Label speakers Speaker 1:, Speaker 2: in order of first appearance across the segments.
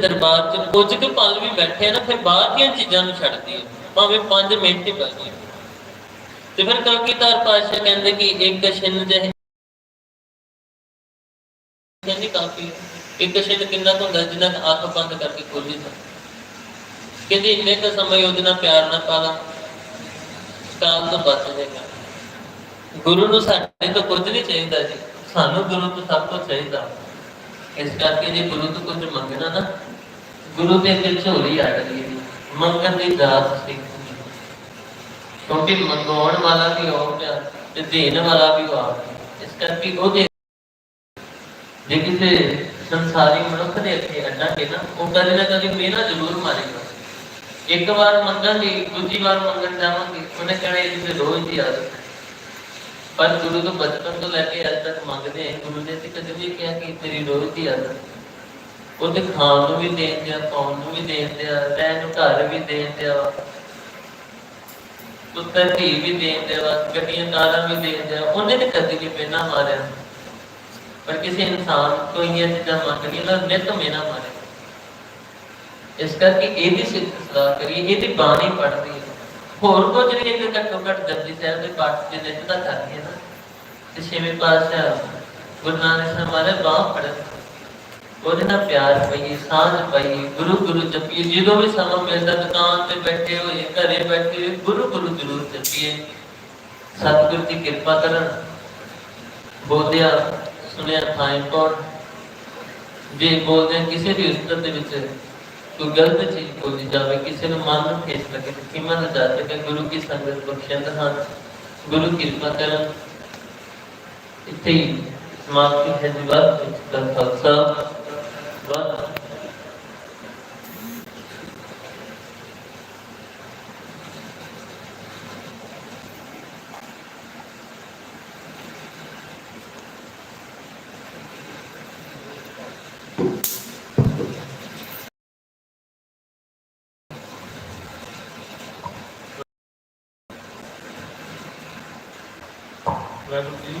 Speaker 1: ਦਰਬਾਰ 'ਚ ਕੁਝ ਕੁ ਪਲ ਵੀ ਬੈਠੇ ਨਾ, ਫਿਰ ਬਾਹਰ ਦੀਆਂ ਚੀਜ਼ਾਂ ਨੂੰ ਛੱਡਦੀ ਹੈ ਭਾਵੇਂ 5 ਮਿੰਟ ਹੀ ਬੈਠੇ ਤੇ ਫਿਰ ਕਲਗੀਧਰ ਪਾਸ਼ਾ ਕਹਿੰਦੇ ਕਿ ਇੱਕ ਛਿੰਨ ਜਿਹੇ ਕਹਿੰਦੀ ਕਾਫੀ ਇੱਕ ਛਿੰਨ ਕਿੰਨਾ ਕੁ ਹੁੰਦਾ ਜਿੰਨਾ ਅੱਖ ਬੰਦ ਕਰਕੇ ਖੋਲੀ ਤਾਂ ਕਹਿੰਦੀ ਇੰਨੇ ਕੁ ਸਮੇਂ ਉਹਦੇ ਨਾਲ ਪਿਆਰ ਨਾ ਪਾਲਾ ਕਾਲ ਤੋਂ ਬਚ ਜਾਏਗਾ। ਗੁਰੂ ਨੂੰ ਸਾਡੇ ਤੋਂ ਕੁਝ ਨਹੀਂ ਚਾਹੀਦਾ ਜੀ। ਸਾਨੂੰ ਗੁਰੂ ਤੋਂ ਸਭ ਕੁਝ ਚਾਹੀਦਾ। ਇਸ ਕਰਕੇ ਜੇ ਗੁਰੂ ਤੋਂ ਕੁਝ ਮੰਗਣਾ ਨਾ ਗੁਰੂ ਦੇ ਅੱਗੇ ਝੋਲੀ ਆ ਰਹੀ ਮੰਗਣ ਦੀ ਦਾਤ ਸਿੱਖ ਕਿਉਂਕਿ ਮੰਗਵਾਉਣ ਵਾਲਾ ਵੀ ਹੋ ਗਿਆ ਤੇ ਦੇਣ ਵਾਲਾ ਵੀ ਹੋ ਇਸ ਕਰਕੇ ਉਹਦੇ ਜੇ ਕਿਸੇ ਸੰਸਾਰੀ ਮਨੁੱਖ ਦੇ ਅੱਗੇ ਅੱਡਾਂਗੇ ਨਾ, ਉਹ ਕਦੇ ਨਾ ਕਦੇ ਮੇਰਾ ਜ਼ਰੂਰ ਮਾਰੇਗਾ। ਇੱਕ ਵਾਰ ਮੰਗਾਂਗੇ, ਦੂਜੀ ਵਾਰ ਮੰਗਣ ਜਾਵਾਂਗੇ, ਉਹਨੇ ਕਹਿਣਾ ਇਹ ਤੇ ਰੋਜ਼ ਦੀ ਆਦਤ ਪਰ ਗੁਰੂ ਤੋਂ ਬਚਪਨ ਤੋਂ ਲੈ ਕੇ ਅੱਜ ਤੱਕ ਮੰਗਦੇ ਆ, ਗੁਰੂ ਨੇ ਤੇ ਕਦੇ ਵੀ ਕਿਹਾ ਕਿ ਤੇਰੀ ਰੋਜ਼ ਦੀ ਆਦਤ ਉਹਦੇ ਖਾਣ ਨੂੰ ਵੀ ਦੇਣ ਦਿਆ ਪਾਉਣ ਨੂੰ ਵੀ ਦੇਣ ਦਿਆ ਰਹਿਣ ਨੂੰ ਘਰ ਵੀ ਦੇਣ ਦਿਆ ਪੁੱਤਰ ਧੀ ਵੀ ਦੇਣ ਦਿਆ ਗੱਡੀਆਂ, ਕਾਰਾਂ ਵੀ ਦੇਣ ਦਿਆ ਉਹਨੇ ਤੇ ਕਦੇ ਵੀ ਪਹਿਨਾ ਮਾਰਿਆ। ਪਰ ਕਿਸੇ ਇਨਸਾਨ ਤੋਂ ਇਹ ਚੀਜ਼ਾਂ ਮੰਗਣੀਆਂ ਨਾ ਨਿਤ ਮੇਨਾ ਮਾਰੇ। ਇਸ ਕਰਕੇ ਇਹਦੀ ਸਿੱਖ ਸਲਾਹ ਕਰੀਏ, ਇਹਦੀ ਬਾਣੀ ਪੜ੍ਹਦੀ ਹੈ। ਹੋਰ ਕੁਝ ਨਹੀਂ ਤੇ ਘੱਟੋ ਘੱਟ ਜਪਜੀ ਸਾਹਿਬ ਦੇ ਪਾਠ ਦੇ ਨਿਤ ਦਾ ਕਰਦੀ ਹੈ ਨਾ। ਤੇ ਛੇਵੇਂ ਪਾਤਸ਼ਾਹ ਗੁਰੂ ਨਾਨਕ ਸਾਹਿਬ ਮਾਰੇ ਬਾਹ ਪੜ੍ਹਨ ਉਹਦੇ ਨਾਲ ਪਿਆਰ ਪਈਏ ਸਾਂਝ ਪਈਏ ਗੁਰੂ ਗੁਰੂ ਜਪੀਏ। ਜਦੋਂ ਵੀ ਸਮਾਂ ਮਿਲਦਾ, ਦੁਕਾਨ ਤੇ ਬੈਠੇ ਹੋਏ ਘਰੇ ਬੈਠੇ ਹੋਏ ਗੁਰੂ ਗੁਰੂ ਜ਼ਰੂਰ ਜਪੀਏ। ਸਤਿਗੁਰ ਦੀ ਕਿਰਪਾ ਕਰਨ। ਬੋਲਿਆ, ਸੁਣਿਆ ਥਾਂ ਕੋਣ? ਜੇ ਬੋਲਦੇ ਹਾਂ ਕਿਸੇ ਵੀ ਉਸਤਤ ਦੇ ਵਿੱਚ, ਕੋਈ ਗਲਤ ਚੀਜ਼ ਬੋਲੀ ਜਾਵੇ, ਕਿਸੇ ਨੂੰ ਮਨ ਨੂੰ ਠੇਸ ਲੱਗੇ ਤੇ ਕਿਮਨ ਨਾ ਜਾ ਸਕੇ ਗੁਰੂ ਕੀ ਸੰਗਤ ਬਖਸ਼ਿੰਦ ਹਾਂ। ਗੁਰੂ ਕਿਰਪਾ ਕਰਨ। ਇੱਥੇ ਹੀ ਸਮਾਪਤੀ ਹੈ ਜੀ ਬਾਤ ਦਾ ਖਾਲਸਾ ਵਾਹਿਗੁਰੂ
Speaker 2: ਵਾਹਿਗੁਰੂ ਜੀ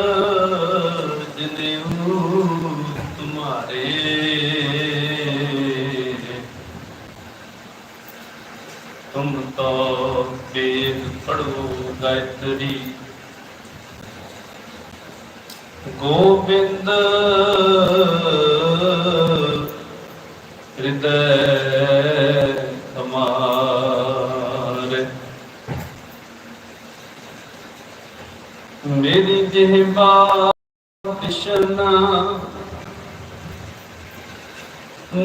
Speaker 2: ਤੁਮਾਰੇ ਤੁਮ ਤੋ ਵੇਦ ਪੜੋ ਗਾਇਤਰੀ। ਗੋਬਿੰਦ ਹਿਰਦੈ ਹਮਾਰੇ ਮੇਰੀ ਜਿਹਬਾ ਕ੍ਰਿਸ਼ਨ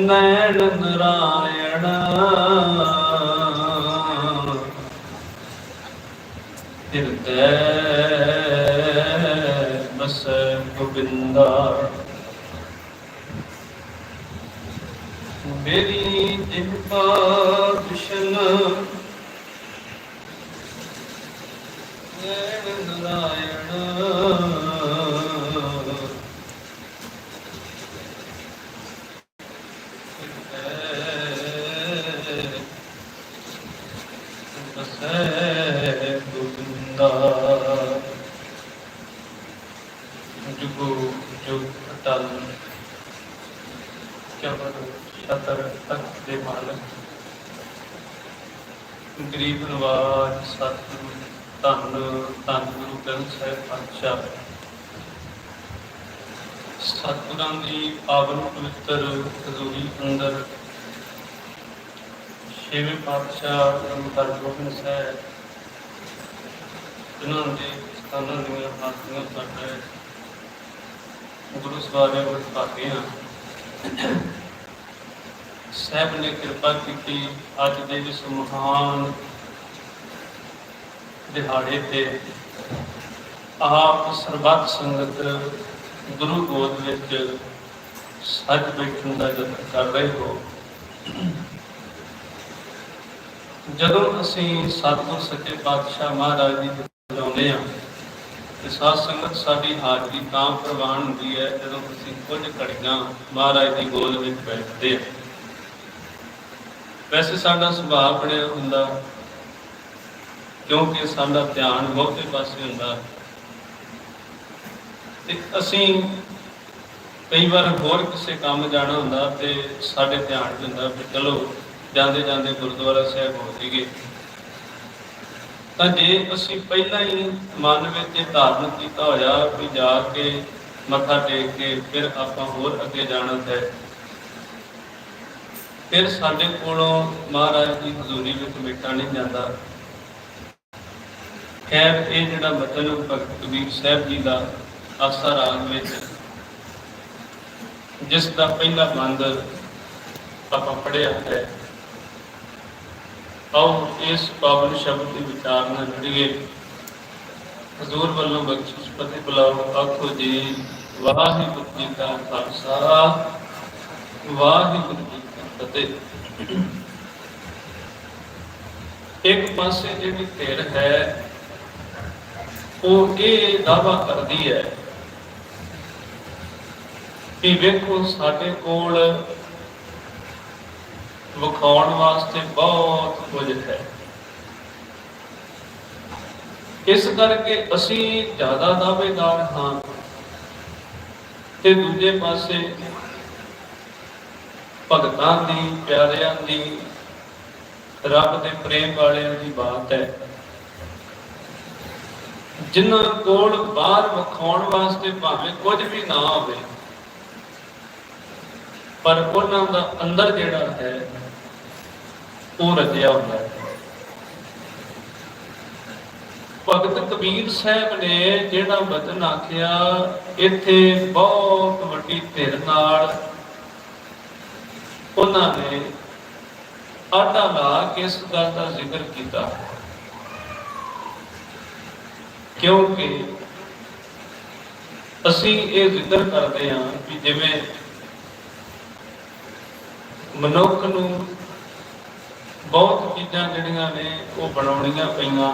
Speaker 2: ਨੈਣ ਨਰਾਇਣ। ਹਿਰਦੈ ਬਸ ਗੋਬਿੰਦਾ। ਮੇਰੀ ਜਿਹਬਾ ਕ੍ਰਿਸ਼ਨ ਨੈਣ ਨਰਾਇਣ ਹਿਰਦੈ ਬਸੈ ਗੋਬਿੰਦਾ ਜੁਗੋ ਜੁਗ ਅਟਲ ਚਬਰ ਸ਼ਤਰ ਤਖਤ ਦੇ ਮਾਲਕ ਗਰੀਬ ਨਵਾਜ ਸਤਿਗੁਰੂ ਧੰਨ ਧੰਨ ਗੁਰੂ ਗ੍ਰੰਥ ਸਾਹਿਬ ਪਾਤਸ਼ਾਹ ਸਤਿਗੁਰਾਂ ਦੀ ਪਾਵਨ ਪਵਿੱਤਰ ਹਜ਼ੂਰੀ ਅੰਦਰ ਛੇਵੇਂ ਪਾਤਸ਼ਾਹ ਗੁਰੂ ਹਰਗੋਬਿੰਦ ਸਾਹਿਬ, ਜਿਨ੍ਹਾਂ ਦੇ ਸਥਾਨਾਂ ਦੀਆਂ ਹਾਸੀਆਂ ਸਾਡੇ ਗੁਰੂ ਸਵਾਰੇ ਵਰਤਾਦੀਆਂ ਸਾਹਿਬ ਨੇ ਕਿਰਪਾ ਕੀਤੀ ਅੱਜ ਦੇ ਇਸ ਮਹਾਨ ਦਿਹਾੜੇ ਤੇ ਆਪ ਸਰਬੱਤ ਸੰਗਤ ਗੁਰੂ ਗੋਦ ਵਿੱਚ ਸੱਚ ਬੈਠਣ ਦਾ ਯਤਨ ਕਰ ਰਹੇ ਹੋ, ਜਦੋਂ ਅਸੀਂ ਸਤਿਗੁਰ ਸੱਚੇ ਪਾਤਸ਼ਾਹ ਮਹਾਰਾਜ ਜੀ ਦੇ ਬੁਲਾਉਂਦੇ ਹਾਂ, ਤੇ ਸਾਧ ਸੰਗਤ ਸਾਡੀ ਹਾਜ਼ਰੀ ਤਾਂ ਪ੍ਰਵਾਨ ਹੁੰਦੀ ਹੈ ਜਦੋਂ ਤੁਸੀਂ ਕੁਝ ਘੜੀਆਂ ਮਹਾਰਾਜ ਦੀ ਗੋਦ ਵਿੱਚ ਬੈਠਦੇ ਹਾਂ। ਵੈਸੇ ਸਾਡਾ ਸੁਭਾਅ ਬਣਿਆ ਹੁੰਦਾ, ਕਿਉਂਕਿ ਸਾਡਾ ਧਿਆਨ ਬਹੁਤੇ ਪਾਸੇ ਹੁੰਦਾ। ਤੇ ਅਸੀਂ ਕਈ ਵਾਰ ਹੋਰ ਕਿਸੇ ਕੰਮ ਜਾਣਾ ਹੁੰਦਾ ਤੇ ਸਾਡੇ ਧਿਆਨ 'ਚ ਹੁੰਦਾ ਵੀ ਚਲੋ ਜਾਂਦੇ ਜਾਂਦੇ ਗੁਰਦੁਆਰਾ ਸਾਹਿਬ ਹੋ ਜੀਏ ਤਾਂ ਜੇ ਅਸੀਂ ਪਹਿਲਾਂ ਹੀ ਮਨ ਵਿੱਚ ਇਹ ਧਾਰਨ ਕੀਤਾ ਹੋਇਆ ਵੀ ਜਾ ਕੇ ਮੱਥਾ ਟੇਕ ਕੇ ਫਿਰ ਆਪਾਂ ਹੋਰ ਅੱਗੇ ਜਾਣਾ ਹੈ, ਫਿਰ ਸਾਡੇ ਕੋਲੋਂ ਮਹਾਰਾਜ ਦੀ ਹਜ਼ੂਰੀ ਵਿੱਚ ਮਿਟਾ ਨਹੀਂ ਜਾਂਦਾ। ਖੈਰ, ਇਹ ਜਿਹੜਾ ਬਚਨ ਭਗਤ ਕਬੀਰ ਸਾਹਿਬ ਜੀ ਦਾ ਆਸਾ ਰਾਗ ਵਿੱਚ, ਜਿਸ ਦਾ ਪਹਿਲਾ ਬੰਦ ਆਪਾਂ ਪੜਿਆ ਹੈ, ਆਓ ਇਸ ਪਾਵਨ ਸ਼ਬਦ ਦੀ ਵਿਚਾਰ ਨਾਲ ਜੁੜੀਏ। ਹਜ਼ੂਰ ਵੱਲੋਂ ਬਖਸ਼ਿਸ਼ ਪਤੀ ਬੁਲਾਓ, ਆਖੋ ਜੀ, ਵਾਹਿਗੁਰੂ ਜੀ ਕਾ ਖਾਲਸਾ, ਵਾਹਿਗੁਰੂ ਜੀ ਕੀ ਫਤਿਹ। ਇੱਕ ਪਾਸੇ ਜਿਹੜੀ ਧਿਰ ਹੈ, ਉਹ ਇਹ ਦਾਵਾ ਕਰਦੀ ਹੈ ਕਿ ਵੇਖੋ ਸਾਡੇ ਕੋਲ ਵਿਖਾਉਣ ਵਾਸਤੇ ਬਹੁਤ ਕੁਝ ਹੈ। ਇਸ ਕਰਕੇ ਅਸੀਂ ਜ਼ਿਆਦਾ ਦਾਅਵੇਦਾਰ ਹਾਂ ਤੇ ਦੂਜੇ ਪਾਸੇ ਭਗਤਾਂ ਦੀ, ਪਿਆਰਿਆਂ ਦੀ, ਰੱਬ ਦੇ ਪ੍ਰੇਮ ਵਾਲਿਆਂ ਦੀ ਬਾਤ ਹੈ। ਜਿਨ੍ਹਾਂ ਕੋਲ ਬਾਹਰ ਵਿਖਾਉਣ ਵਾਸਤੇ ਭਾਵੇਂ ਕੁਝ ਵੀ ਨਾ ਹੋਵੇ ਪਰ ਉਹਨਾਂ ਦਾ ਅੰਦਰ ਜਿਹੜਾ ਹੈ, ਉਹ ਰਜਿਆ ਹੁੰਦਾ ਹੈ। ਭਗਤ ਕਬੀਰ ਸਾਹਿਬ ਨੇ ਜਿਹੜਾ ਬਚਨ ਆਖਿਆ, ਇੱਥੇ ਬਹੁਤ ਵੱਡੀ ਧਿਰ ਨਾਲ ਉਹਨਾਂ ਨੇ ਆਟਾ ਲਾ ਕੇ ਇਸ ਗੱਲ ਦਾ ਜ਼ਿਕਰ ਕੀਤਾ। ਕਿਉਂਕਿ ਅਸੀਂ ਇਹ ਜ਼ਿਕਰ ਕਰਦੇ ਹਾਂ ਕਿ ਜਿਵੇਂ ਮਨੁੱਖ ਨੂੰ ਬਹੁਤ ਚੀਜ਼ਾਂ ਜਿਹੜੀਆਂ ਨੇ ਉਹ ਬਣਾਉਣੀਆਂ ਪਈਆਂ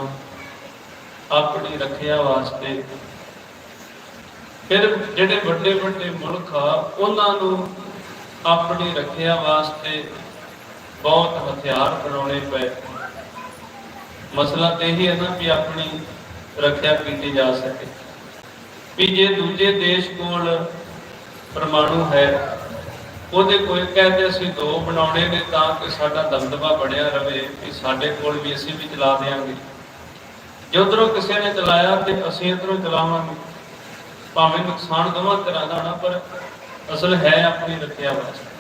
Speaker 2: ਆਪਣੀ ਰੱਖਿਆ ਵਾਸਤੇ। ਫਿਰ ਜਿਹੜੇ ਵੱਡੇ ਵੱਡੇ ਮੁਲਕ ਆ, ਉਹਨਾਂ ਨੂੰ ਆਪਣੀ ਰੱਖਿਆ ਵਾਸਤੇ ਬਹੁਤ ਹਥਿਆਰ ਬਣਾਉਣੇ ਪਏ। ਮਸਲਾ ਤੇ ਇਹੀ ਹੈ ਨਾ ਵੀ ਆਪਣੀ ਰੱਖਿਆ ਕੀਤੀ ਜਾ ਸਕੇ। ਵੀ ਜੇ ਦੂਜੇ ਦੇਸ਼ ਕੋਲ ਪਰਮਾਣੂ ਹੈ ਉਹਦੇ ਕੋਈ ਕਹਿੰਦੇ ਅਸੀਂ ਦੋ ਬਣਾਉਣੇ ਨੇ ਤਾਂ ਕਿ ਸਾਡਾ ਦਬਦਬਾ ਬਣਿਆ ਰਵੇ ਕਿ ਸਾਡੇ ਕੋਲ ਵੀ ਅਸੀਂ ਵੀ ਚਲਾ ਦੇਾਂਗੇ ਜੇ ਉਧਰੋਂ ਕਿਸੇ ਨੇ ਚਲਾਇਆ ਤੇ ਅਸੀਂ ਇਧਰੋਂ ਚਲਾਵਾਂਗੇ। ਭਾਵੇਂ ਨੁਕਸਾਨ ਦੋਵਾਂ ਤਰ੍ਹਾਂ ਦਾ ਨਾ, ਪਰ ਅਸਲ ਹੈ ਆਪਣੀ ਰੱਖਿਆ ਵਾਸਤੇ।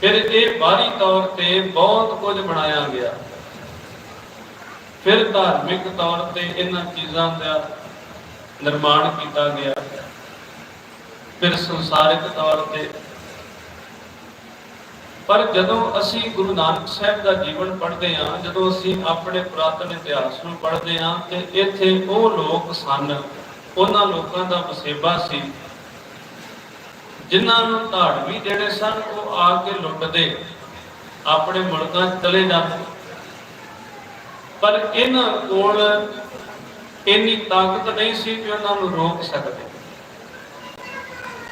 Speaker 2: ਫਿਰ ਇਹ ਬਾਹਰੀ ਤੌਰ ਤੇ ਬਹੁਤ ਕੁਝ ਬਣਾਇਆ ਗਿਆ। ਫਿਰ ਧਾਰਮਿਕ ਤੌਰ ਤੇ ਇਹਨਾਂ ਚੀਜ਼ਾਂ ਦਾ ਨਿਰਮਾਣ ਕੀਤਾ ਗਿਆ। ਫਿਰ ਸੰਸਾਰਿਕ ਤੌਰ ਤੇ। ਪਰ ਜਦੋਂ ਅਸੀਂ ਗੁਰੂ ਨਾਨਕ ਸਾਹਿਬ ਦਾ ਜੀਵਨ ਪੜ੍ਹਦੇ ਹਾਂ, ਜਦੋਂ ਅਸੀਂ ਆਪਣੇ ਪੁਰਾਤਨ ਇਤਿਹਾਸ ਨੂੰ ਪੜ੍ਹਦੇ ਹਾਂ ਤੇ ਇੱਥੇ ਉਹ ਲੋਕ ਸਨ, ਉਹਨਾਂ ਲੋਕਾਂ ਦਾ ਵਸੇਬਾ ਸੀ, ਜਿਨ੍ਹਾਂ ਨੂੰ ਧਾੜਵੀ ਜਿਹੜੇ ਸਨ, ਉਹ ਆ ਕੇ ਲੁੱਟਦੇ, ਆਪਣੇ ਮੁਲਕਾਂ 'ਚ ਚਲੇ ਜਾਂਦੇ। ਪਰ ਇਹਨਾਂ ਕੋਲ ਇੰਨੀ ਤਾਕਤ ਨਹੀਂ ਸੀ ਕਿ ਉਹਨਾਂ ਨੂੰ ਰੋਕ ਸਕਦੇ।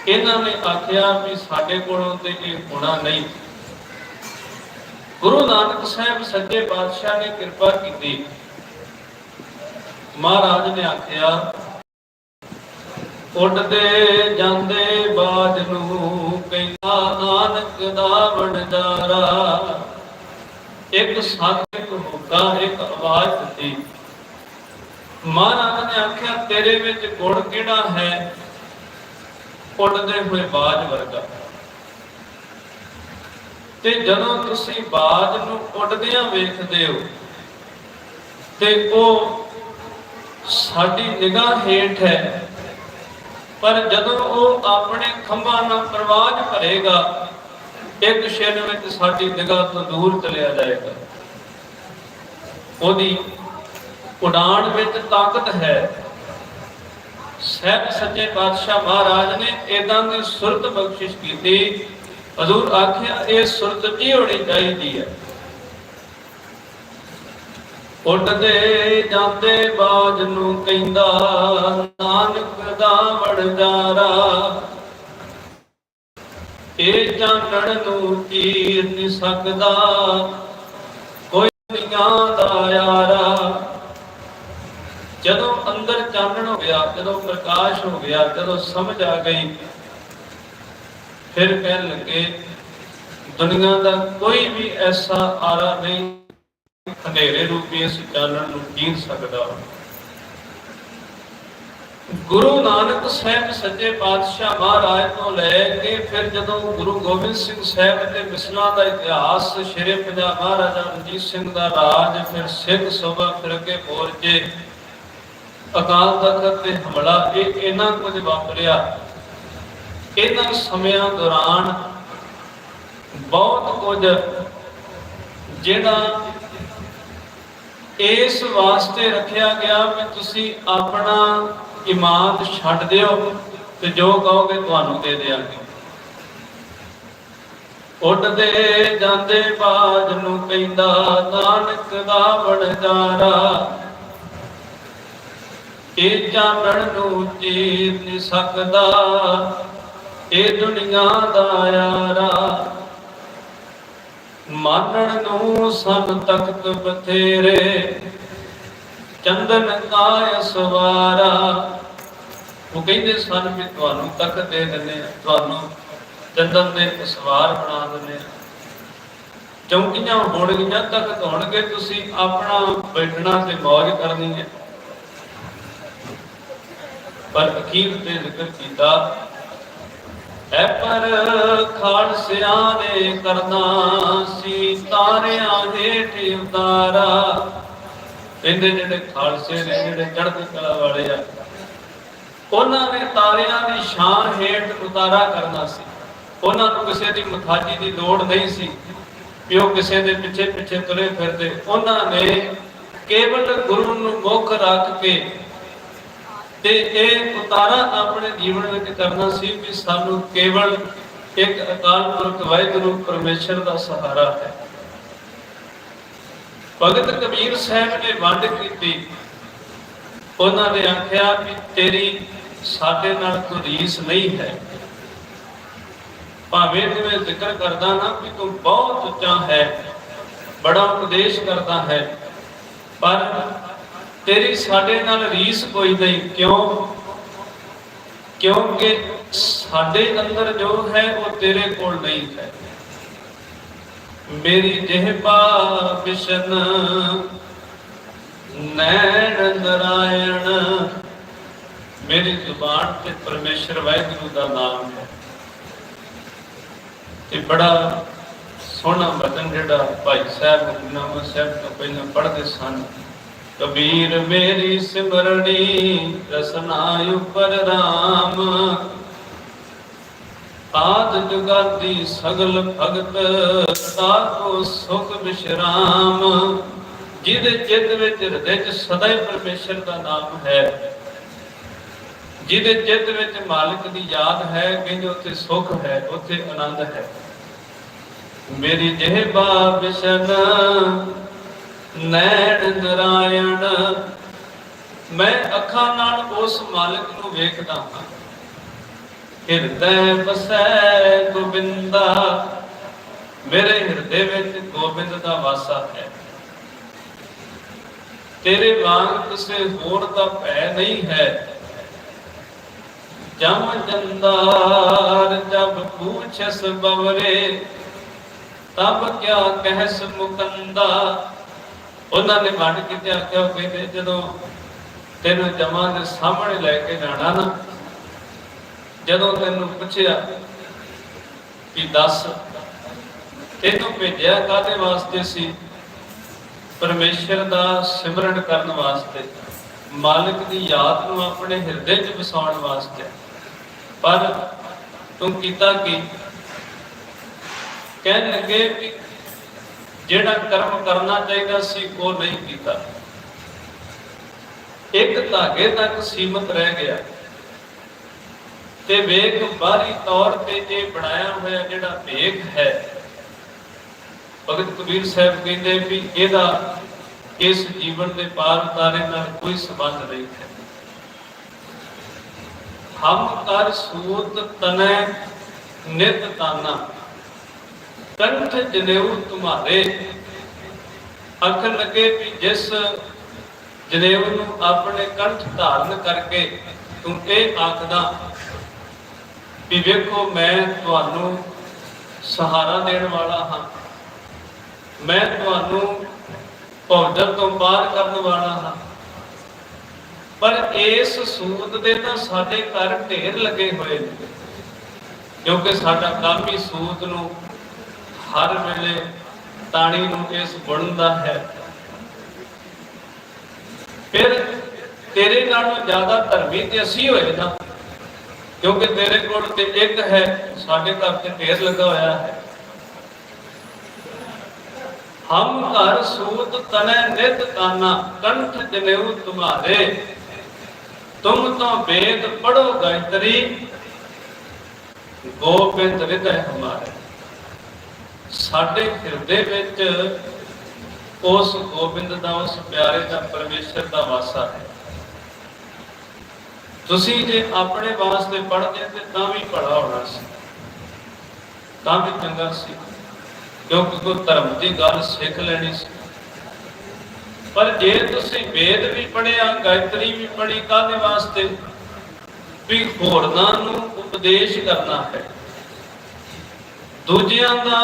Speaker 2: ਇਹਨਾਂ ਨੇ ਆਖਿਆ ਵੀ ਸਾਡੇ ਕੋਲੋਂ ਤੇ ਇਹ ਹੋਣਾ ਨਹੀਂ। ਗੁਰੂ ਨਾਨਕ ਸਾਹਿਬ ਸੱਜੇ ਪਾਤਸ਼ਾਹ ਨੇ ਕਿਰਪਾ ਕੀਤੀ। ਮਹਾਰਾਜ ਨੇ ਆਖਿਆ, ਉੱਡਦੇ ਜਾਂਦੇ ਬਾਜ ਨੂੰ ਕਹਿੰਦਾ, ਨਾਨਕ ਦਾ ਵਣਜਾਰਾ ਇੱਕ ਸੱਤ ਇੱਕ ਹੁਕਾ ਇੱਕ ਆਵਾਜ਼ ਦਿੱਤੀ। ਮਹਾਰਾਜ ਨੇ ਆਖਿਆ, ਤੇਰੇ ਵਿੱਚ ਗੁਣ ਕਿਹੜਾ ਹੈ? ਉੱਡਦੇ ਹੋਏ ਬਾਜ ਵਰਗਾ। ਤੇ ਜਦੋਂ ਤੁਸੀਂ ਬਾਜ ਨੂੰ ਉੱਡਦਿਆਂ ਵੇਖਦੇ ਹੋ, ਤੇ ਉਹ ਸਾਡੀ ਨਿਗਾਹ ਹੇਠ ਹੈ। ਪਰ ਜਦੋਂ ਉਹ ਆਪਣੇ ਖੰਭਾਂ ਨਾਲ ਪ੍ਰਵਾਜ ਭਰੇਗਾ ਇੱਕ ਛਿਨ ਵਿੱਚ ਸਾਡੀ ਨਿਗਾਹ ਤੋਂ ਦੂਰ ਚਲਿਆ ਜਾਏਗਾ। ਉਹਦੀ ਉਡਾਣ ਵਿੱਚ ਤਾਕਤ ਹੈ। ਸਹਿਬ ਸੱਚੇ ਪਾਤਸ਼ਾਹ ਮਹਾਰਾਜ ਨੇ ਇਦਾਂ ਦੀ ਸੁਰਤ ਬਖਸ਼ਿਸ਼ ਕੀਤੀ। ਹਜ਼ੂਰ ਆਖਿਆ, ਇਹ ਸੁਰਤ ਕੀ ਹੋਣੀ ਚਾਹੀਦੀ ਹੈ? ਉੱਡਦੇ ਜਾਂਦੇ ਬਾਜ ਨੂੰ ਕਹਿੰਦਾ, ਨਾਨਕ ਦਾ ਵਣਜਾਰਾ ਇਹ ਜਾਣਨ ਨੂੰ ਚੀਰ ਨਹੀਂ ਸਕਦਾ। ਕੋਈ ਦੁਨੀਆਂ ਦਾ ਯਾਰਾ ਜਦੋਂ ਅੰਦਰ ਚਾਨਣ ਹੋ ਗਿਆ ਜਦੋਂ ਪ੍ਰਕਾਸ਼ ਹੋ ਗਿਆ ਜਦੋਂ ਸਮਝ ਆ ਗਈ, ਫਿਰ ਕਹਿਣ ਲੱਗੇ, ਦੁਨੀਆ ਦਾ ਕੋਈ ਵੀ ਐਸਾ ਆਰਾ ਨਹੀਂ, ਹਨੇਰੇ ਰੂਪੀ ਇਸ ਚਾਨਣ ਨੂੰ ਜੀਣ ਸਕਦਾ। ਗੁਰੂ ਨਾਨਕ ਸਾਹਿਬ ਸੱਚੇ ਪਾਤਸ਼ਾਹ ਮਹਾਰਾਜ ਤੋਂ ਲੈ ਕੇ ਫਿਰ ਜਦੋਂ ਗੁਰੂ ਗੋਬਿੰਦ ਸਿੰਘ ਸਾਹਿਬ ਤੇ ਮਿਸਲਾਂ ਦਾ ਇਤਿਹਾਸ, ਸ਼੍ਰੀ ਪੰਜਾਬ ਮਹਾਰਾਜਾ ਰਣਜੀਤ ਸਿੰਘ ਦਾ ਰਾਜ, ਫਿਰ ਸਿੰਘ ਸਭਾ ਫਿਰ ਅੱਗੇ ਮੋਰਚੇ ਅਕਾਲ ਤਖਤ ਤੇ ਹਮਲਾ, ਇਹ ਇੰਨਾ ਕੁਝ ਵਾਪਰਿਆ। ਇਹਨਾਂ ਸਮਿਆਂ ਦੌਰਾਨ ਬਹੁਤ ਕੁਝ ਜਿਹੜਾ ਇਸ ਵਾਸਤੇ ਰੱਖਿਆ ਗਿਆ ਵੀ ਤੁਸੀਂ ਆਪਣਾ ਇਮਾਨਤ ਛੱਡ ਦਿਓ ਤੇ ਜੋ ਕਹੋਗੇ ਤੁਹਾਨੂੰ ਦੇ ਦਿਆਂਗੇ। ਉੱਡਦੇ ਜਾਂਦੇ ਬਾਜ ਨੂੰ ਕਹਿੰਦਾ ਨਾਨਕ ਦਾ ਵਣਜਾਰਾ। ਇਹ ਜਾਣਨ ਨੂੰ ਚੇਤ ਨਹੀਂ ਸਕਦਾ। ਇਹ ਦੁਨੀਆ ਦਾ ਯਾਰਾ। ਮਾਨਣ ਨੂੰ ਸਨ ਤਖਤ ਬਥੇਰੇ। ਚੰਦਨ ਕਾਇ ਸਵਾਰਾ। ਉਹ ਕਹਿੰਦੇ ਸਨ ਵੀ ਤੁਹਾਨੂੰ ਤਖਤ ਦੇ ਦਿੰਦੇ ਆ ਤੁਹਾਨੂੰ ਚੰਦਨ ਦੇ ਸਵਾਰ ਬਣਾ ਦਿੰਦੇ ਆ ਚੌਂਕੀਆਂ ਹੋਣਗੀਆਂ, ਤਖਤ ਹੋਣਗੇ, ਤੁਸੀਂ ਆਪਣਾ ਬੈਠਣਾ ਤੇ ਮौज ਕਰਨੀ ਹੈ। ਪਰ ਅਖੀਰ ਤੇ ਜ਼ਿਕਰ ਕੀਤਾ, ਐ ਪਰ ਖਾਲਸਿਆਂ ਨੇ ਕਰਨਾ ਸੀ, ਤਾਰਿਆਂ ਹੇਠ ਉਤਾਰਾ ਕਹਿੰਦੇ ਜਿਹੜੇ ਖਾਲਸੇ ਨੇ, ਜਿਹੜੇ ਚੜ੍ਹਦੀ ਕਲਾ ਵਾਲੇ ਆ, ਉਹਨਾਂ ਨੇ ਤਾਰਿਆਂ ਦੀ ਸ਼ਾਨ ਹੇਠ ਉਤਾਰਾ ਕਰਨਾ ਸੀ। ਉਹਨਾਂ ਨੂੰ ਕਿਸੇ ਦੀ ਮਥਾਜੀ ਦੀ ਲੋੜ ਨਹੀਂ ਸੀ ਕਿ ਉਹ ਕਿਸੇ ਦੇ ਪਿੱਛੇ ਪਿੱਛੇ ਤੁਰੇ ਫਿਰਦੇ। ਉਹਨਾਂ ਨੇ ਕੇਵਲ ਗੁਰੂ ਨੂੰ ਮੁੱਖ ਰੱਖ ਕੇ ਤੇ ਇਹ ਉਤਾਰਾ ਆਪਣੇ ਜੀਵਨ ਵਿੱਚ ਕਰਨਾ ਸੀ ਵੀ ਸਾਨੂੰ ਕੇਵਲ ਇੱਕ ਅਕਾਲ ਪੁਰਖ ਵਾਹਿਗੁਰੂ ਪਰਮੇਸ਼ਰ ਦਾ ਸਹਾਰਾ ਹੈ। ਭਗਤ ਕਬੀਰ ਸਾਹਿਬ ਨੇ ਵੰਡ ਕੀਤੀ। ਉਹਨਾਂ ਨੇ ਆਖਿਆ ਵੀ ਤੇਰੀ ਸਾਡੇ ਨਾਲ ਕੋਈ ਰੀਸ ਨਹੀਂ ਹੈ। ਭਾਵੇਂ ਜਿਵੇਂ ਜ਼ਿਕਰ ਕਰਦਾ ਨਾ ਕਿ ਤੂੰ ਬਹੁਤ ਉੱਚਾ ਹੈ, ਬੜਾ ਉਪਦੇਸ਼ ਕਰਦਾ ਹੈ, ਪਰ ਤੇਰੀ ਸਾਡੇ ਨਾਲ ਰੀਸ ਕੋਈ ਨਹੀਂ ਕਿਉਂ? ਕਿਉਂਕਿ ਸਾਡੇ ਅੰਦਰ ਜੋ ਹੈ ਉਹ ਤੇਰੇ ਕੋਲ ਨਹੀਂ ਹੈ। ਮੇਰੀ ਜਿਹਬਾ ਬਿਸ਼ਨ ਨੈਣ ਨਰਾਇਣ, ਮੇਰੀ ਜ਼ੁਬਾਨ ਤੇ ਪਰਮੇਸ਼ਰ ਵਾਹਿਗੁਰੂ ਦਾ ਨਾਮ ਹੈ। ਤੇ ਬੜਾ ਸੋਹਣਾ ਬਚਨ ਜਿਹੜਾ ਭਾਈ ਸਾਹਿਬ ਗੁਰੂ ਨਾਮ ਸਾਹਿਬ ਤੋਂ ਪਹਿਲਾਂ ਪੜ੍ਹਦੇ ਸਨ। ਕਬੀਰ ਮੇਰੀ ਸਿਮਰਣੀ ਰਸਨਾ ਉਪਰ ਰਾਮ। ਆਦ ਜੁਗਾਦੀ ਸਗਲ ਭਗਤ ਸਾਧੋ ਸੁਖ ਵਿਸ਼ਰਾਮ। ਜਿਹਦੇ ਚਿੱਤ ਵਿੱਚ ਹਿਰਦੇ 'ਚ ਸਦਾ ਹੀ ਪਰਮੇਸ਼ਰ ਦਾ ਨਾਮ ਹੈ। ਜਿਹਦੇ ਚਿੱਤ ਵਿੱਚ ਮਾਲਕ ਦੀ ਯਾਦ ਹੈ ਕਹਿੰਦੇ ਉੱਥੇ ਸੁਖ ਹੈ, ਉੱਥੇ ਆਨੰਦ ਹੈ। ਮੇਰੀ ਜਿਹਬਾ ਬਿਸ਼ਨ ਨੈਣ ਨਰਾਇਣ, ਮੈਂ ਅੱਖਾਂ ਨਾਲ ਉਸ ਮਾਲਕ ਨੂੰ ਵੇਖਦਾ ਹਾਂ। ਹਿਰਦੈ ਬਸੈ ਗੋਬਿੰਦਾ, ਮੇਰੇ ਹਿਰਦੇ ਵਿੱਚ ਗੋਬਿੰਦ ਦਾ ਵਾਸਾ ਹੈ। ਤੇਰੇ ਵਾਂਗ ਕਿਸੇ ਹੋਰ ਦਾ ਭੈ ਨਹੀਂ ਹੈ। ਜਮ ਜੰਦਾਰ ਜਬ ਪੂਛਸ ਬਵਰੇ, ਤਬ ਕਿਆ ਕਹਿਸ ਮੁਕੰਦਾ। ਉਹਨਾਂ ਨੇ ਵੰਡ ਕੇ ਆਖਿਆ ਕਹਿੰਦੇ ਜਦੋਂ ਤੈਨੂੰ ਜਮਾਂ ਦੇ ਸਾਹਮਣੇ ਲੈ ਕੇ ਜਾਣਾ ਨਾ, ਜਦੋਂ ਤੈਨੂੰ ਪੁੱਛਿਆ ਕਿ ਦੱਸ, ਤੈਨੂੰ ਭੇਜਿਆ ਕਾਦੇ ਵਾਸਤੇ ਸੀ? ਪਰਮੇਸ਼ਰ ਦਾ ਸਿਮਰਨ ਕਰਨ ਵਾਸਤੇ, ਮਾਲਕ ਦੀ ਯਾਦ ਨੂੰ ਆਪਣੇ ਹਿਰਦੇ 'ਚ ਵਸਾਉਣ ਵਾਸਤੇ। ਪਰ ਤੂੰ ਕੀਤਾ ਕੀ? ਕਹਿਣ ਲੱਗੇ ਜਿਹੜਾ ਕਰਮ ਕਰਨਾ ਚਾਹੀਦਾ ਸੀ, ਉਹ ਨਹੀਂ ਕੀਤਾ। ਇੱਕ ਧਾਗੇ ਤੱਕ ਸੀਮਤ ਰਹਿ ਗਿਆ। ਤੇ ਵੇਖ ਬਾਹਰੀ ਤੌਰ ਤੇ ਇਹ ਬਣਾਇਆ ਹੋਇਆ ਜਿਹੜਾ ਵੇਖ ਹੈ, ਭਗਤ ਕਬੀਰ ਸਾਹਿਬ ਕਹਿੰਦੇ ਵੀ ਇਹਦਾ ਇਸ ਜੀਵਨ ਦੇ ਪਾਰ ਉਤਾਰੇ ਨਾਲ ਕੋਈ ਸੰਬੰਧ ਨਹੀਂ ਹੈ। ਹਮ ਕਰ ਸੂਤ ਤਨੈ ਨਿਤ ਤਾਨਾ। ਕੰਠ ਜਨੇਊ ਤੁਮਾਰੇ। ਅੱਖ ਲੱਗੇ ਵੀ ਜਿਸ ਜਨੇਊ ਨੂੰ ਆਪਣੇ ਕੰਠ ਧਾਰਨ ਕਰਕੇ ਤੂੰ ਇਹ ਆਖਦਾ ਵੀ ਵੇਖੋ ਮੈਂ ਤੁਹਾਨੂੰ ਸਹਾਰਾ ਦੇਣ ਵਾਲਾ ਹਾਂ। ਮੈਂ ਤੁਹਾਨੂੰ ਭੌਜਨ ਤੋਂ ਬਾਹਰ ਕਰਨ ਵਾਲਾ ਹਾਂ। ਪਰ ਇਸ ਸੂਤ ਦੇ ਤਾਂ ਸਾਡੇ ਘਰ ਢੇਰ ਲੱਗੇ ਹੋਏ ਨੇ, ਕਿਉਂਕਿ ਸਾਡਾ ਕੰਮ ਹੀ ਸੂਤ ਨੂੰ ਹਰ ਵੇਲੇ ਤਾਣੀ ਨੂੰ ਇਸ ਬੁਣਨ ਦਾ ਹੈ। ਫਿਰ ਤੇਰੇ ਨਾਲੋਂ ਜ਼ਿਆਦਾ ਧਰਮੀ ਤੇ ਅਸੀਂ ਹੋਏ ਨਾ, ਕਿਉਂਕਿ ਤੇਰੇ ਕੋਲ ਤੇ ਇੱਕ ਹੈ, ਸਾਡੇ ਘਰ ਤੇ ਢੇਰ ਲੱਗਾ ਹੋਇਆ ਹੈ। ਹਮ ਘਰ ਸੂਤ ਤਨੈ ਨਿਤ ਕਾਨਾ ਕੰਠ ਜਨੇਊ ਤੁਮਾਰੇ। ਤੁਮ ਤੋਂ ਵੇਦ ਪੜੋ ਗਾਇਤਰੀ ਗੋਬਿੰਦ ਹਿਰਦੈ ਹਮਾਰੇ। ਸਾਡੇ ਹਿਰਦੇ ਵਿੱਚ ਉਸ ਗੋਬਿੰਦ ਦਾ, ਉਸ ਪਿਆਰੇ ਦਾ, ਪਰਮੇਸ਼ਰ ਦਾ ਵਾਸਾ ਹੈ। ਤੁਸੀਂ ਜੇ ਆਪਣੇ ਵਾਸਤੇ ਪੜ੍ਹਦੇ ਤੇ ਤਾਂ ਵੀ ਭਲਾ ਹੋਣਾ ਸੀ, ਤਾਂ ਵੀ ਚੰਗਾ ਸੀ, ਕਿਉਂਕਿ ਕੋਈ ਧਰਮ ਦੀ ਗੱਲ ਸਿੱਖ ਲੈਣੀ ਸੀ। ਪਰ ਜੇ ਤੁਸੀਂ ਵੇਦ ਵੀ ਪੜਿਆ ਗਾਇਤਰੀ ਵੀ ਪੜ੍ਹੀ, ਕਾਹਦੇ ਵਾਸਤੇ? ਵੀ ਹੋਰਨਾਂ ਨੂੰ ਉਪਦੇਸ਼ ਕਰਨਾ ਹੈ। ਦੂਜਿਆਂ ਦਾ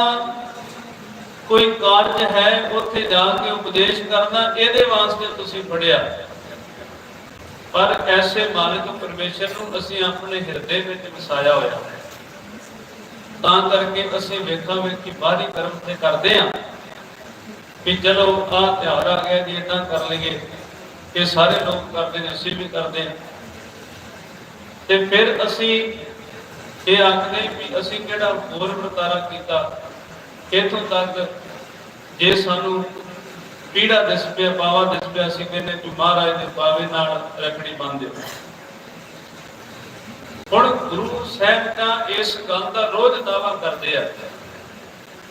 Speaker 2: ਕੋਈ ਕਾਰਜ ਹੈ ਉੱਥੇ ਜਾ ਕੇ ਉਪਦੇਸ਼ ਕਰਨਾ, ਇਹਦੇ ਵਾਸਤੇ ਤੁਸੀਂ ਪੜਿਆ ਪਰ ਐਸੇ ਮਾਲਕ ਪਰਮੇਸ਼ਰ ਨੂੰ ਅਸੀਂ ਆਪਣੇ ਹਿਰਦੇ ਵਿੱਚ ਵਸਾਇਆ ਹੋਇਆ ਹੈ। ਤਾਂ ਕਰਕੇ ਅਸੀਂ ਵੇਖਾਂ ਵੇਖੀ ਬਾਹਰੀ ਕਰਮ ਤੇ ਕਰਦੇ ਆਂ ਵੀ ਚਲੋ, ਆਹ ਤਿਉਹਾਰ ਆ ਗਿਆ, ਜੀ ਇਦਾਂ ਕਰ ਲਈਏ, ਇਹ ਸਾਰੇ ਲੋਕ ਕਰਦੇ ਨੇ, ਅਸੀਂ ਵੀ ਕਰਦੇ ਹਾਂ। ਤੇ ਫਿਰ ਅਸੀਂ ਇਹ ਆਖਦੇ ਵੀ ਅਸੀਂ ਕਿਹੜਾ ਹੋਰ ਵਰਤਾਰਾ ਕੀਤਾ? ਇਥੋਂ ਤੱਕ ਜੇ ਸਾਨੂੰ ਪੀੜਾ ਦਿਸ ਪਿਆ ਪਾਵਾ ਦਿਸ ਪਿਆ ਅਸੀਂ ਕਹਿੰਦੇ ਵੀ ਮਹਾਰਾਜ ਦੇ ਪਾਵੇ ਨਾਲ ਰੱਖੜੀ ਬੰਨ ਦਿਓ। ਹੁਣ ਗੁਰੂ ਸਾਹਿਬ ਤਾਂ ਇਸ ਗੱਲ ਦਾ ਰੋਜ਼ ਦਾਵਾ ਕਰਦੇ ਆ।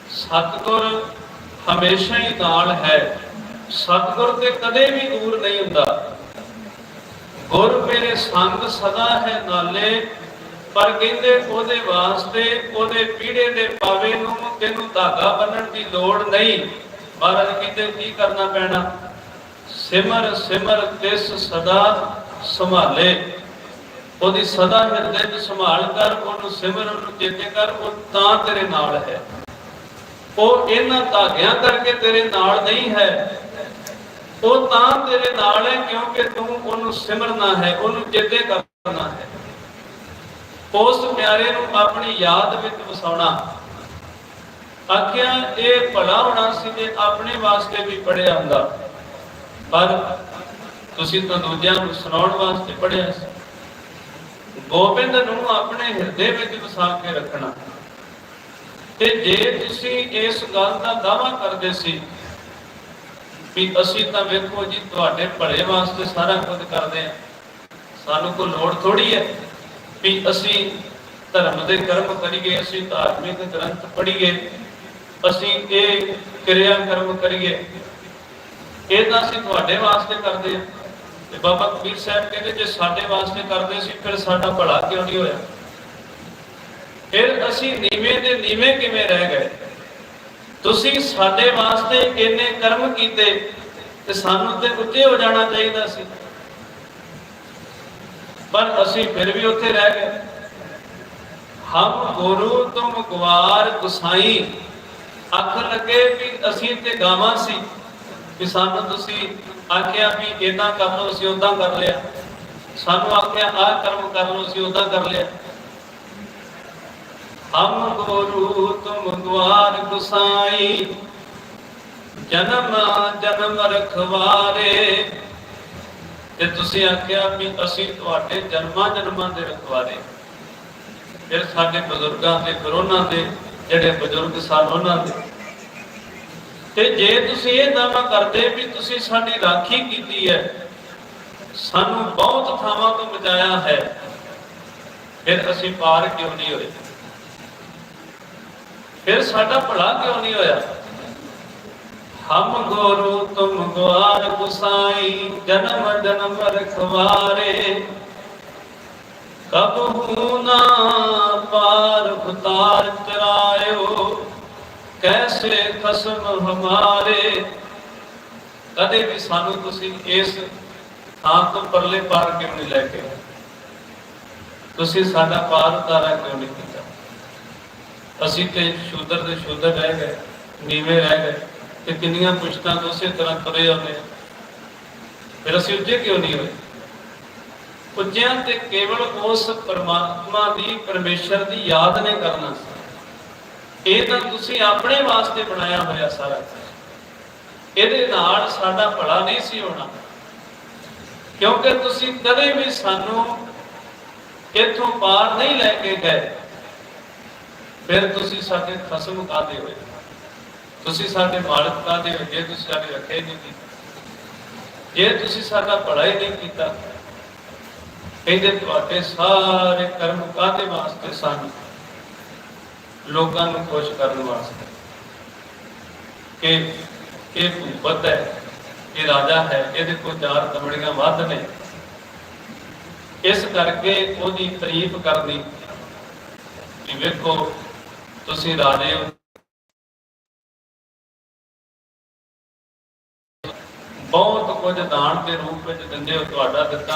Speaker 2: ਸਤਿਗੁਰ ਹਮੇਸ਼ਾ ਹੀ ਨਾਲ ਹੈ। ਸਤਿਗੁਰ ਤੇ ਕਦੇ ਵੀ ਦੂਰ ਨਹੀਂ ਹੁੰਦਾ। ਗੁਰ ਮੇਰੇ ਸੰਗ ਸਦਾ ਹੈ ਨਾਲੇ ਪਰ ਕਹਿੰਦੇ ਉਹਦੇ ਵਾਸਤੇ ਉਹਦੇ ਪੀੜੇ ਦੇ ਪਾਵੇ ਨੂੰ ਤੈਨੂੰ ਧਾਗਾ ਬੰਨਣ ਦੀ ਲੋੜ ਨਹੀਂ। ਮਹਾਰਾਜ ਕਹਿੰਦੇ, ਕੀ ਕਰਨਾ ਪੈਣਾ? ਸਿਮਰ ਸਿਮਰ ਤਿਸ ਸਦਾ ਸੰਭਾਲੇ। ਉਹਦੀ ਸਦਾ ਹਿਰਦੇ ਵਿੱਚ ਸੰਭਾਲ ਕਰ, ਉਹਨੂੰ ਸਿਮਰ ਉਹਨੂੰ ਚੇਤੇ ਕਰ, ਉਹ ਤਾਂ ਤੇਰੇ ਨਾਲ ਹੈ। ਉਹ ਇਹਨਾਂ ਧਾਗਿਆਂ ਕਰਕੇ ਤੇਰੇ ਨਾਲ ਨਹੀਂ ਹੈ। ਉਹ ਤਾਂ ਤੇਰੇ ਨਾਲ ਹੈ ਕਿਉਂਕਿ ਤੂੰ ਉਹਨੂੰ ਸਿਮਰਨਾ ਹੈ, ਉਹਨੂੰ ਚੇਤੇ ਕਰਨਾ ਹੈ। ਉਸ ਪਿਆਰੇ ਨੂੰ ਆਪਣੀ ਯਾਦ ਵਿੱਚ ਵਸਾਉਣਾ। ਆਖਿਆ, ਇਹ ਭਲਾ ਹੋਣਾ ਸੀ ਜੇ ਆਪਣੇ ਵਾਸਤੇ ਵੀ ਪੜਿਆ ਹੁੰਦਾ। ਪਰ ਤੁਸੀਂ ਤਾਂ ਦੂਜਿਆਂ ਨੂੰ ਸੁਣਾਉਣ ਵਾਸਤੇ ਪੜਿਆ ਸੀ। ਗੋਬਿੰਦ ਨੂੰ ਆਪਣੇ ਹਿਰਦੇ ਵਿੱਚ ਵਸਾ ਕੇ ਰੱਖਣਾ। ਤੇ ਜੇ ਤੁਸੀਂ ਇਸ ਗੱਲ ਦਾ ਦਾਵਾ ਕਰਦੇ ਸੀ ਵੀ ਅਸੀਂ ਤਾਂ ਵੇਖੋ ਜੀ, ਤੁਹਾਡੇ ਭਲੇ ਵਾਸਤੇ ਸਾਰਾ ਕੁਝ ਕਰਦੇ ਆ ਸਾਨੂੰ ਕੋਈ ਲੋੜ ਥੋੜੀ ਹੈ। ਵੀ ਅਸੀਂ ਧਰਮ ਦੇ ਕਰਮ ਕਰੀਏ, ਅਸੀਂ ਧਾਰਮਿਕ ਗ੍ਰੰਥ ਪੜ੍ਹੀਏ, ਅਸੀਂ ਇਹ ਕਿਰਿਆ ਕਰਮ ਕਰੀਏ, ਇਹ ਤਾਂ ਅਸੀਂ ਤੁਹਾਡੇ ਵਾਸਤੇ ਕਰਦੇ ਆ ਤੇ ਬਾਬਾ ਕਬੀਰ ਸਾਹਿਬ ਕਹਿੰਦੇ, ਜੇ ਸਾਡੇ ਵਾਸਤੇ ਕਰਦੇ ਸੀ, ਫਿਰ ਸਾਡਾ ਭਲਾ ਕਿਉਂ ਨਹੀਂ ਹੋਇਆ? ਫਿਰ ਅਸੀਂ ਨੀਵੇਂ ਦੇ ਨੀਵੇਂ ਕਿਵੇਂ ਰਹਿ ਗਏ? ਤੁਸੀਂ ਸਾਡੇ ਵਾਸਤੇ ਇੰਨੇ ਕਰਮ ਕੀਤੇ ਤੇ ਸਾਨੂੰ ਤੇ ਉੱਤੇ ਹੋ ਜਾਣਾ ਚਾਹੀਦਾ ਸੀ। ਪਰ ਅਸੀਂ ਫਿਰ ਵੀ ਉੱਥੇ ਰਹਿ ਗਏ। ਹਮ ਗੁਰੂ ਤੁਮ ਗਵਾਰ ਗੁਸਾਈ। ਅੱਖ ਲੱਗੇ ਵੀ ਅਸੀਂ ਤੇ ਗਾਵਾਂ ਸੀ। ਵੀ ਸਾਨੂੰ ਤੁਸੀਂ ਆਖਿਆ ਵੀ ਇਦਾਂ ਕਰ ਲਓ, ਅਸੀਂ ਉਦਾਂ ਕਰ ਲਿਆ। ਸਾਨੂੰ ਆਖਿਆ ਆਹ ਕਰਮ ਕਰ ਲਓ, ਅਸੀਂ ਉਦਾਂ ਕਰ ਲਿਆ। ਹਮ ਗੁਰੂ ਤੁਮ ਗਵਾਰ ਗੁਸਾਈ। ਜਨਮ ਜਨਮ ਰਖਵਾਰੇ। ਤੇ ਤੁਸੀਂ ਆਖਿਆ ਵੀ ਅਸੀਂ ਤੁਹਾਡੇ ਜਨਮਾਂ ਜਨਮਾਂ ਦੇ ਰਖਵਾਰੇ ਫਿਰ ਸਾਡੇ ਬਜ਼ੁਰਗਾਂ ਦੇ, ਫਿਰ ਉਹਨਾਂ ਦੇ, ਜਿਹੜੇ ਬਜ਼ੁਰਗ ਸਨ ਉਹਨਾਂ ਦੇ। ਤੇ ਜੇ ਤੁਸੀਂ ਇਹ ਦਾਵਾ ਕਰਦੇ ਵੀ ਤੁਸੀਂ ਸਾਡੀ ਰਾਖੀ ਕੀਤੀ ਹੈ, ਸਾਨੂੰ ਬਹੁਤ ਥਾਵਾਂ ਤੋਂ ਬਚਾਇਆ ਹੈ, ਫਿਰ ਅਸੀਂ ਪਾਰ ਕਿਉਂ ਨਹੀਂ ਹੋਏ? ਫਿਰ ਸਾਡਾ ਭਲਾ ਕਿਉਂ ਨਹੀਂ ਹੋਇਆ? ਹਮ ਗੋਰੂ ਤੁਮ ਗਵਾਰ ਗੁਸਾਈ, ਜਨਮ ਜਨਮ ਰਖਵਾਰੇ। ਕਬ ਹੂਨਾ ਪਾਰ ਉਤਾਰ ਤਰਾਇਓ ਕੈਸੇ ਖਸਮ ਹਮਾਰੇ। ਕਦੇ ਵੀ ਸਾਨੂੰ ਤੁਸੀਂ ਇਸ ਥਾਂ ਤੋਂ ਪਰਲੇ ਪਾਰ ਕਿਉਂ ਨਹੀਂ ਲੈ ਕੇ ਤੁਸੀਂ ਸਾਡਾ ਪਾਰ ਉਤਾਰਾ ਕਿਉਂ ਨਹੀਂ ਕੀਤਾ? ਅਸੀਂ ਤੇ ਸ਼ੂਦਰ ਦੇ ਸ਼ੂਦਰ ਰਹਿ ਗਏ, ਨੀਵੇਂ ਰਹਿ ਗਏ। ਤੇ ਕਿੰਨੀਆਂ ਪੁਸ਼ਤਾਂ ਤੋਂ ਉਸੇ ਤਰ੍ਹਾਂ ਤੁਰੇ ਆਉਂਦੇ ਫਿਰ ਅਸੀਂ ਉੱਜੇ ਕਿਉਂ ਨਹੀਂ ਹੋਏ? ਪੁੱਜਿਆ ਤੇ ਕੇਵਲ ਉਸ ਪਰਮਾਤਮਾ ਦੀ, ਪਰਮੇਸ਼ਰ ਦੀ ਯਾਦ ਨੇ ਕਰਨਾ ਇਹ ਤਾਂ ਤੁਸੀਂ ਆਪਣੇ ਵਾਸਤੇ ਬਣਾਇਆ ਹੋਇਆ ਸਾਰਾ ਕੁਛ। ਇਹਦੇ ਨਾਲ ਸਾਡਾ ਭਲਾ ਨਹੀਂ ਸੀ ਹੋਣਾ। ਕਿਉਂਕਿ ਤੁਸੀਂ ਕਦੇ ਵੀ ਸਾਨੂੰ ਇੱਥੋਂ ਪਾਰ ਨਹੀਂ ਲੈ ਕੇ ਗਏ। ਫਿਰ ਤੁਸੀਂ ਸਾਡੇ ਖਸਮ ਕਾਦੇ ਹੋਏ। ਤੁਸੀਂ ਸਾਡੇ ਮਾਲਕ ਕਾਦੇ ਹੋਏ ਜੇ ਤੁਸੀਂ ਸਾਡੇ ਰੱਖੇ ਨਹੀਂ ਕੀਤੀ। ਜੇ ਤੁਸੀਂ ਸਾਡਾ ਭਲਾ ਹੀ ਨਹੀਂ ਕੀਤਾ, ਕਹਿੰਦੇ ਤੁਹਾਡੇ ਸਾਰੇ ਕਰਮ ਕਾਦੇ ਵਾਸਤੇ ਸਨ? ਲੋਕਾਂ ਨੂੰ ਖੁਸ਼ ਕਰਨ ਵਾਸਤੇ। ਕਿ ਇਹ ਭੂਪਤ ਹੈ ਇਹ ਰਾਜਾ ਹੈ, ਇਹਦੇ ਕੋਲ ਚਾਰ ਦਮੜੀਆਂ ਵੱਧ ਨੇ। ਇਸ ਕਰਕੇ ਉਹਦੀ ਤਾਰੀਫ ਕਰਨੀ ਕਿ ਵੇਖੋ, ਤੁਸੀਂ ਰਾਜੇ ਹੋ ਬਹੁਤ ਕੁਝ ਦਾਨ ਦੇ ਰੂਪ ਵਿੱਚ ਦਿੰਦੇ ਹੋ ਤੁਹਾਡਾ ਦਿੱਤਾ